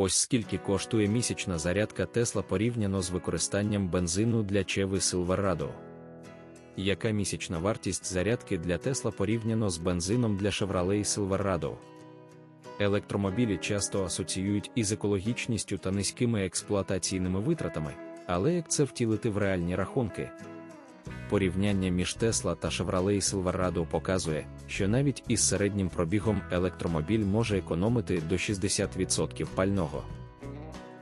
Ось скільки коштує місячна зарядка Тесла порівняно з використанням бензину для Chevy Silverado. Яка місячна вартість зарядки для Тесла порівняно з бензином для Chevrolet Silverado? Електромобілі часто асоціюють із екологічністю та низькими експлуатаційними витратами, але як це втілити в реальні рахунки? Порівняння між Tesla та Chevrolet Silverado показує, що навіть із середнім пробігом електромобіль може економити до 60% пального.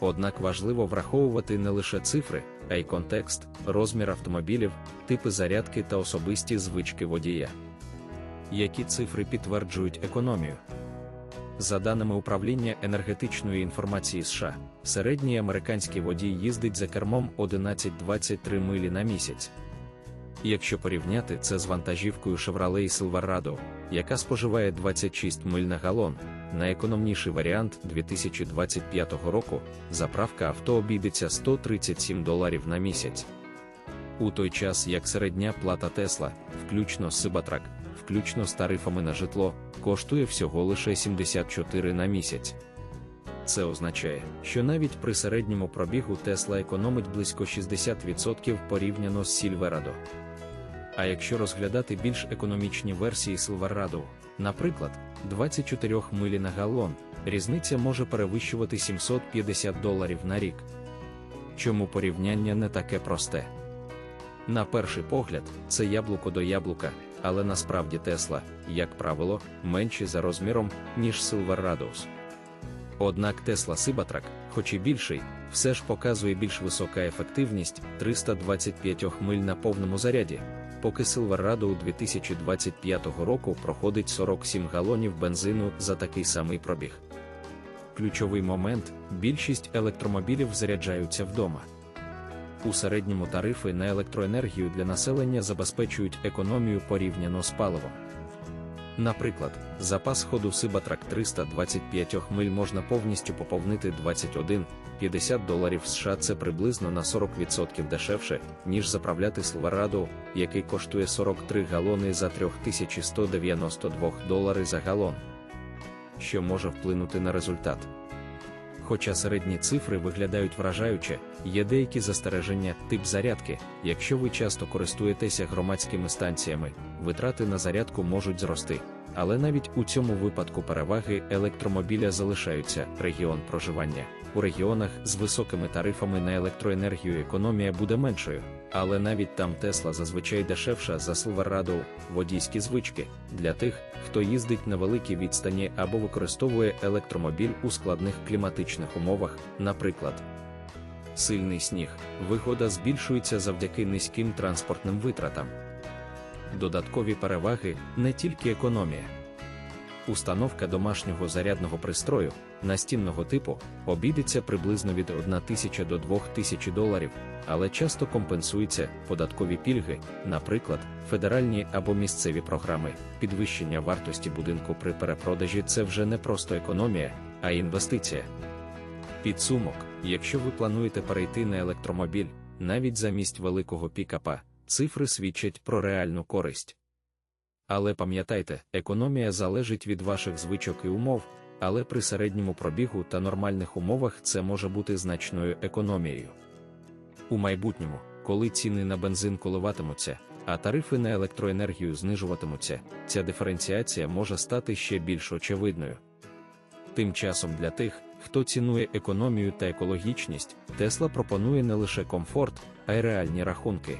Однак важливо враховувати не лише цифри, а й контекст, розмір автомобілів, типи зарядки та особисті звички водія. Які цифри підтверджують економію? За даними управління енергетичної інформації США, середній американський водій їздить за кермом 11-23 милі на місяць. Якщо порівняти це з вантажівкою Chevrolet Silverado, яка споживає 26 миль на галон, найекономніший варіант 2025 року заправка авто обійдеться 137 доларів на місяць. У той час як середня плата Тесла, включно з Cybertruck, включно з тарифами на житло, коштує всього лише 74 на місяць. Це означає, що навіть при середньому пробігу Тесла економить близько 60% порівняно з Silverado. А якщо розглядати більш економічні версії Silverado, наприклад, 24 милі на галон, різниця може перевищувати 750 доларів на рік. Чому порівняння не таке просте? На перший погляд, це яблуко до яблука, але насправді Тесла, як правило, менші за розміром, ніж Silverados. Однак Tesla Cybertruck, хоч і більший, все ж показує більш висока ефективність 325 миль на повному заряді, поки Silverado у 2025 року проходить 47 галонів бензину за такий самий пробіг. Ключовий момент більшість електромобілів заряджаються вдома. У середньому тарифи на електроенергію для населення забезпечують економію порівняно з паливом. Наприклад, запас ходу Сибатрак 325 миль можна повністю поповнити 21-50 доларів США це приблизно на 40% дешевше, ніж заправляти Silverado, який коштує 43 галони за 3192 долари за галон. Що може вплинути на результат? Хоча середні цифри виглядають вражаюче, є деякі застереження, тип зарядки. Якщо ви часто користуєтеся громадськими станціями, витрати на зарядку можуть зрости. Але навіть у цьому випадку переваги електромобіля залишаються регіон проживання. У регіонах з високими тарифами на електроенергію економія буде меншою, але навіть там Тесла зазвичай дешевша за Silverado, водійські звички для тих, хто їздить на великій відстані або використовує електромобіль у складних кліматичних умовах, наприклад. Сильний сніг, вигода збільшується завдяки низьким транспортним витратам. Додаткові переваги не тільки економія. Установка домашнього зарядного пристрою настінного типу обійдеться приблизно від 1 тисяча до 2 тисяч доларів, але часто компенсуються податкові пільги, наприклад, федеральні або місцеві програми. Підвищення вартості будинку при перепродажі це вже не просто економія, а інвестиція. Підсумок, якщо ви плануєте перейти на електромобіль, навіть замість великого пікапа, цифри свідчать про реальну користь. Але пам'ятайте, економія залежить від ваших звичок і умов, але при середньому пробігу та нормальних умовах це може бути значною економією. У майбутньому, коли ціни на бензин коливатимуться, а тарифи на електроенергію знижуватимуться, ця диференціація може стати ще більш очевидною. Тим часом для тих, хто цінує економію та екологічність, Тесла пропонує не лише комфорт, а й реальні рахунки.